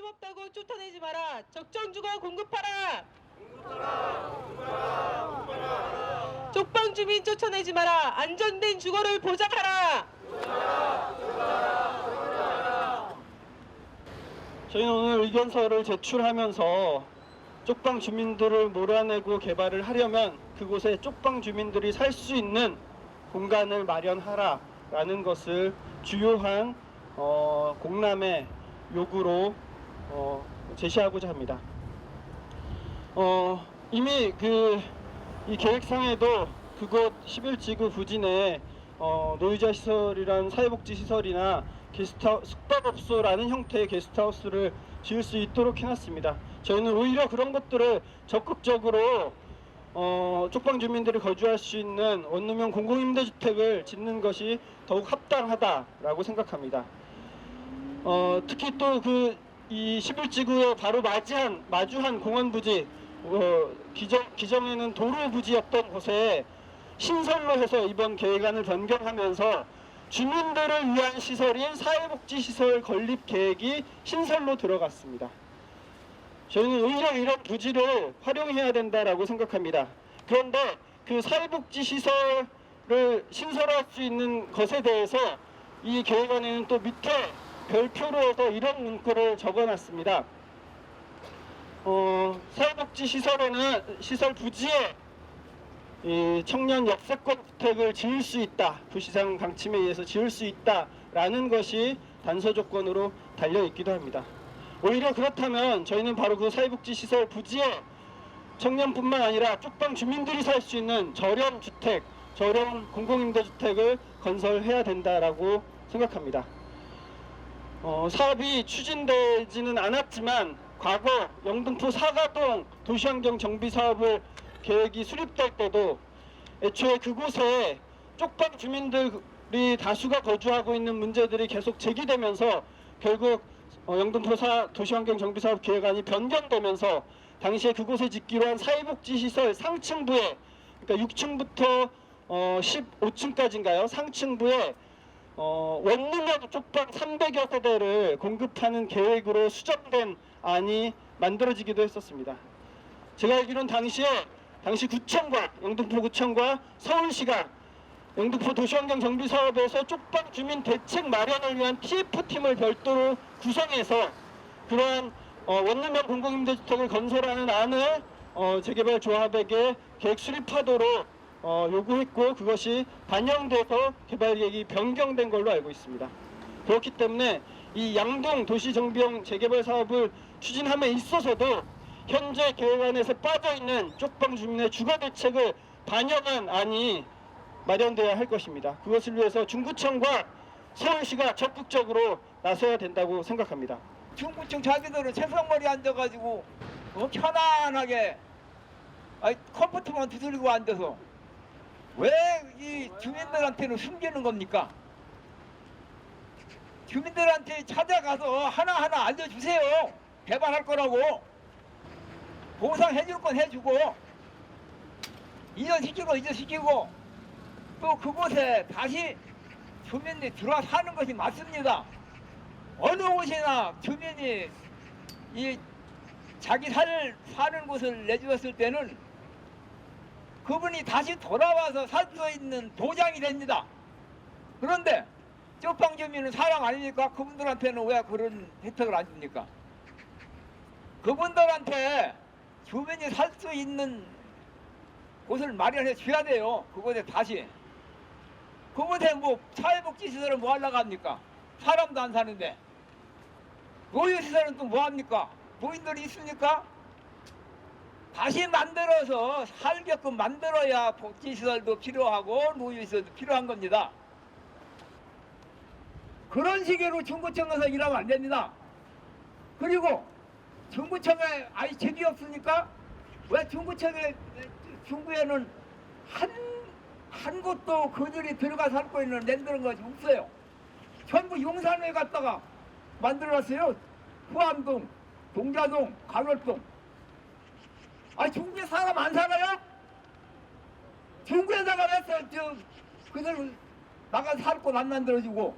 아낌없다고 쫓아내지 마라. 적정 주거 공급하라. 쪽방 주민 쫓아내지 마라. 안전된 주거를 보장하라. 저희는 오늘 의견서를 제출하면서 쪽방 주민들을 몰아내고 개발을 하려면 그곳에 쪽방 주민들이 살 수 있는 공간을 마련하라라는 것을 주요한 어, 공람의 요구로 어, 제시하고자 합니다. 어, 이미 그 이 계획상에도 그곳 11지구 부진에 어, 노유자 시설이란 사회복지 시설이나 게스트하 숙박업소라는 형태의 게스트하우스를 지을 수 있도록 해놨습니다. 저희는 오히려 그런 것들을 적극적으로 어, 쪽방 주민들이 거주할 수 있는 원룸형 공공임대주택을 짓는 것이 더욱 합당하다라고 생각합니다. 어, 특히 또그 이 11지구에 바로 맞이한 마주한 공원 부지 어, 기정, 기정에는 도로 부지였던 곳에 신설로 해서 이번 계획안을 변경하면서 주민들을 위한 시설인 사회복지시설 건립 계획이 신설로 들어갔습니다. 저희는 오히려 이런 부지를 활용해야 된다라고 생각합니다. 그런데 그 사회복지시설을 신설할 수 있는 것에 대해서 이 계획안에는 또 밑에 별표로 해서 이런 문구를 적어놨습니다. 어, 사회복지 시설에는 시설 부지에 이 청년 역세권 주택을 지을 수 있다. 부시장 방침에 의해서 지을 수 있다 라는 것이 단서 조건으로 달려 있기도 합니다. 오히려 그렇다면 저희는 바로 그 사회복지 시설 부지에 청년뿐만 아니라 쪽방 주민들이 살 수 있는 저렴 주택, 저렴 공공임대주택을 건설해야 된다라고 생각합니다. 어, 사업이 추진되지는 않았지만 과거 영등포 사가동 도시환경 정비 사업을 계획이 수립될 때도 애초에 그곳에 쪽방 주민들이 다수가 거주하고 있는 문제들이 계속 제기되면서 결국 어, 영등포 사 도시환경 정비 사업 계획안이 변경되면서 당시에 그곳에 짓기로 한 사회복지시설 상층부에 그러니까 6층부터 어, 15층까지인가요? 상층부에 어, 원룸형 쪽방 300여 세대를 공급하는 계획으로 수정된 안이 만들어지기도 했었습니다. 제가 알기로는 당시에 당시 구청과 영등포 구청과 서울시가 영등포 도시환경 정비 사업에서 쪽방 주민 대책 마련을 위한 TF팀을 별도로 구성해서 그러한 어, 원룸형 공공임대주택을 건설하는 안을 어, 재개발 조합에게 계획 수립하도록 어, 요구했고 그것이 반영돼서 개발 계획이 변경된 걸로 알고 있습니다. 그렇기 때문에 이 양동 도시정비형 재개발 사업을 추진함에 있어서도 현재 계획안에서 빠져 있는 쪽방 주민의 주거 대책을 반영한 안이 마련돼야 할 것입니다. 그것을 위해서 중구청과 서울시가 적극적으로 나서야 된다고 생각합니다. 중구청 자기들은 채석머리 앉아가지고 어, 편안하게 아이, 컴퓨터만 두드리고 앉아서 왜 이 주민들한테는 숨기는 겁니까? 주민들한테 찾아가서 하나하나 알려주세요. 개발할 거라고. 보상해 줄 건 해주고, 이전시키고, 이전시키고, 또 그곳에 다시 주민들이 들어와 사는 것이 맞습니다. 어느 곳이나 주민이 이 자기 살 사는 곳을 내주었을 때는 그분이 다시 돌아와서 살 수 있는 보장이 됩니다. 그런데 쪽방 주민은 사람 아닙니까? 그분들한테는 왜 그런 혜택을 안 줍니까? 그분들한테 주민이 살 수 있는 곳을 마련해 줘야 돼요. 그곳에 다시. 그곳에 뭐 사회복지시설은 뭐 하려고 합니까? 사람도 안 사는데. 노유시설은 또 뭐 합니까? 노인들이 있습니까? 다시 만들어서 살게끔 만들어야 복지시설도 필요하고 노유시설도 필요한 겁니다. 그런 식으로 중구청에서 일하면 안 됩니다. 그리고 중구청에 아이 책이 없습니까? 왜 중구청에 중구에는 한, 한 곳도 그들이 들어가 살고 있는 만드는 것이 없어요. 전부 용산에 갔다가 만들어놨어요. 후암동, 동자동, 가월동. 아 중구에 사람 안 살아요? 중구에다가 왜서 저 그들 나가 살 곳 안 만들어주고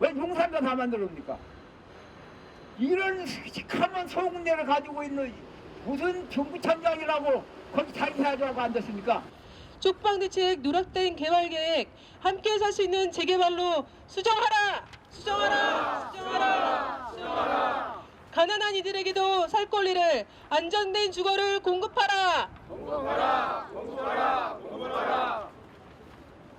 왜 용산만 다 만들어줍니까? 이런 시커먼 소금내를 가지고 있는 무슨 정부청장이라고 거기 자기 해야지라고 앉았습니까? 쪽방 대책 누락된 개발 계획 함께 살 수 있는 재개발로 수정하라! 수정하라! 수정하라! 수정하라! 가난한 이들에게도 살 권리를 안전된 주거를 공급하라!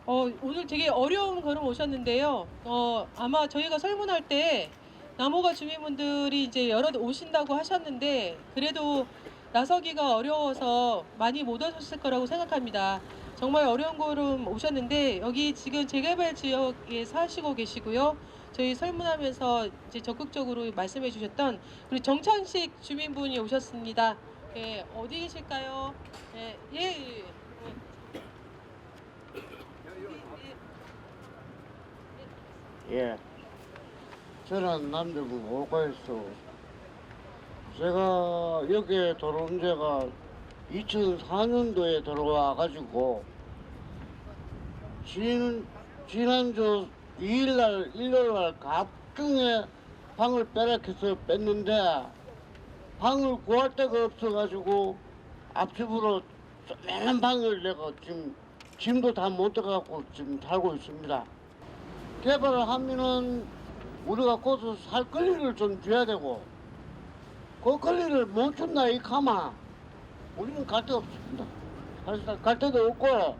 어, 오늘 되게 어려운 걸음 오셨는데요. 어, 아마 저희가 설문할 때 남호가 주민분들이 이제 여러 오신다고 하셨는데 그래도 나서기가 어려워서 많이 못 오셨을 거라고 생각합니다. 정말 어려운 걸음 오셨는데 여기 지금 재개발 지역에 사시고 계시고요. 저희 설문하면서 이제 적극적으로 말씀해 주셨던 우리 정창식 주민분이 오셨습니다. 예, 어디 계실까요? 예, 예, 예. 예. 예. 저는 남대문 오가에서 제가 여기에 들어온 지가 2004년도에 들어와 가지고 진, 지난주 2일날 일요일날 갑중에 방을 빼락해서 뺐는데 방을 구할 데가 없어가지고 앞집으로 조그만 방을 내가 지금 짐도 다 못 들어가고 지금 살고 있습니다. 개발을 하면은 우리가 거기서 살 권리를 좀 줘야 되고 그 권리를 못 준다 이 가마 우리는 갈 데 없습니다 갈, 갈 데도 없고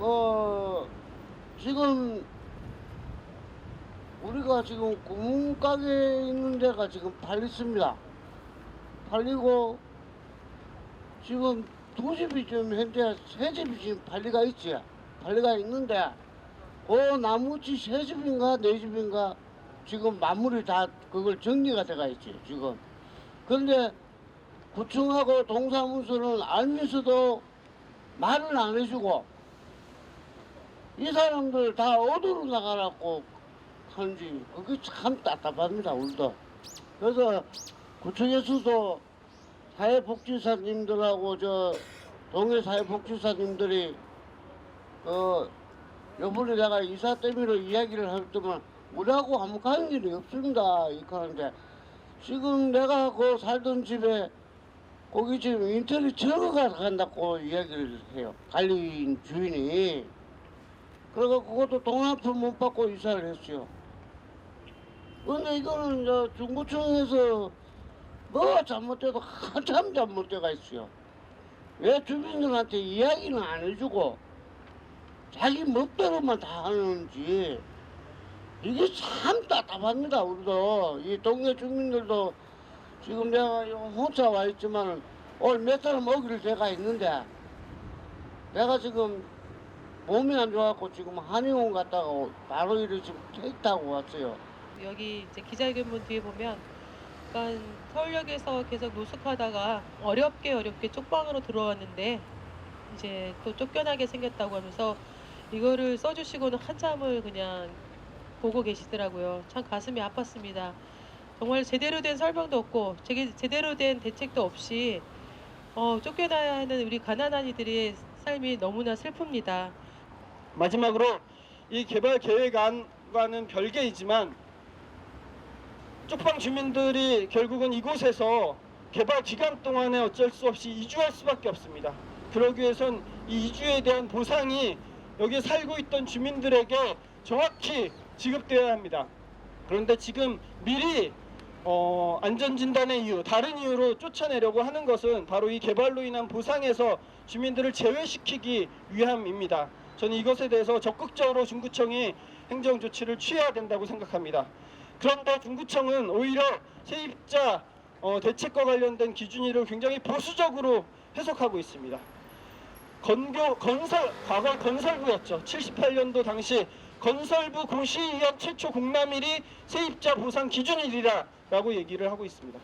그 지금 우리가 지금 구멍가게 있는 데가 지금 팔렸습니다 팔리고 지금 두 집이 지금 현재 세 집이 지금 팔리가 있지 팔리가 있는데 그 나머지 세 집인가 네 집인가 지금 마무리 다 그걸 정리가 돼가 있지 지금. 그런데 구청하고 동사무소는 알면서도 말을 안 해주고 이 사람들 다 어디로 나가라고 하는지 그게 참 답답합니다 우리도. 그래서 구청에서도 사회복지사님들하고 저 동해 사회복지사님들이 그 요번에 내가 이사 때문에 이야기를 할 때만 우리하고 아무 관계이 없습니다. 이렇게 하는데 지금 내가 그 살던 집에 거기 지금 인터넷 철거가 간다고 이야기를 해요. 관리인 주인이. 그래서 그것도 푼못 받고 이사를 했어요. 근데 이거는 저 중구청에서 뭐가 잘못돼도 한참 잘못돼가 있어요. 왜 주민들한테 이야기는 안 해주고 자기 멋대로만 다 하는지 이게 참 답답합니다 우리도 이 동네 주민들도 지금 내가 혼자 와 있지만 사람 오기를 제가 있는데 내가 지금 몸이 안 좋아갖고 지금 한의원 갔다가 바로 이를 지금 택 타고 왔어요 여기 이제 기자회견문 뒤에 보면 약간 서울역에서 계속 노숙하다가 어렵게 어렵게 쪽방으로 들어왔는데 이제 또 쫓겨나게 생겼다고 하면서 이거를 써주시고는 한참을 그냥 보고 계시더라고요. 참 가슴이 아팠습니다. 정말 제대로 된 설명도 없고 제대로 된 대책도 없이 어, 쫓겨나야 하는 우리 가난한 이들의 삶이 너무나 슬픕니다. 마지막으로 이 개발 계획안과는 별개이지만 쪽방 주민들이 결국은 이곳에서 개발 기간 동안에 어쩔 수 없이 이주할 수밖에 없습니다. 그러기 위해선 이 이주에 대한 보상이 여기 살고 있던 주민들에게 정확히 지급되어야 합니다. 그런데 지금 미리 어, 안전진단의 이유, 다른 이유로 쫓아내려고 하는 것은 바로 이 개발로 인한 보상에서 주민들을 제외시키기 위함입니다. 저는 이것에 대해서 적극적으로 중구청이 행정 조치를 취해야 된다고 생각합니다. 그런데 중구청은 오히려 세입자 어, 대책과 관련된 기준일을 굉장히 보수적으로 해석하고 있습니다. 건교 건설 과거 건설부였죠. 78년도 당시 건설부 고시의원 최초 공람일이 세입자 보상 기준일이라라고 얘기를 하고 있습니다.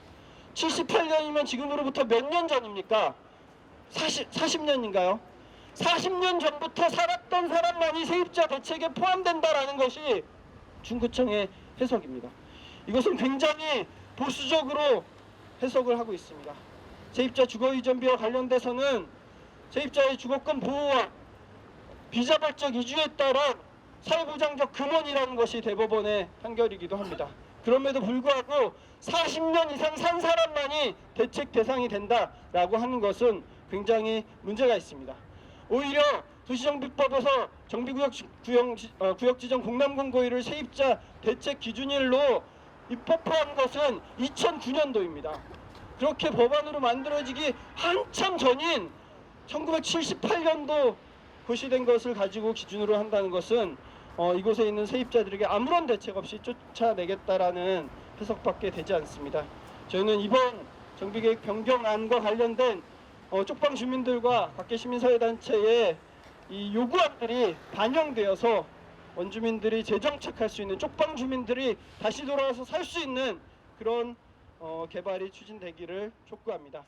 78년이면 지금으로부터 몇 년 전입니까? 40, 40년인가요? 40년 전부터 살았던 사람만이 세입자 대책에 포함된다라는 것이 중구청의 해석입니다. 이것은 굉장히 보수적으로 해석을 하고 있습니다. 세입자 주거 이전비와 관련돼서는 세입자의 주거권 보호와 비자발적 이주에 따른 사회보장적 근원이라는 것이 대법원의 판결이기도 합니다. 그럼에도 불구하고 40년 이상 산 사람만이 대책 대상이 된다라고 하는 것은 굉장히 문제가 있습니다. 오히려 도시정비법에서 정비구역 지- 어, 구역 지정 공남공고일을 세입자 대책 기준일로 입법한 것은 2009년도입니다. 그렇게 법안으로 만들어지기 한참 전인 1978년도 고시된 것을 가지고 기준으로 한다는 것은 어, 이곳에 있는 세입자들에게 아무런 대책 없이 쫓아내겠다라는 해석밖에 되지 않습니다. 저희는 이번 정비계획 변경안과 관련된 어, 쪽방 주민들과 각계 시민사회단체의 이 요구안들이 반영되어서 원주민들이 재정착할 수 있는 쪽방 주민들이 다시 돌아와서 살 수 있는 그런 어, 개발이 추진되기를 촉구합니다.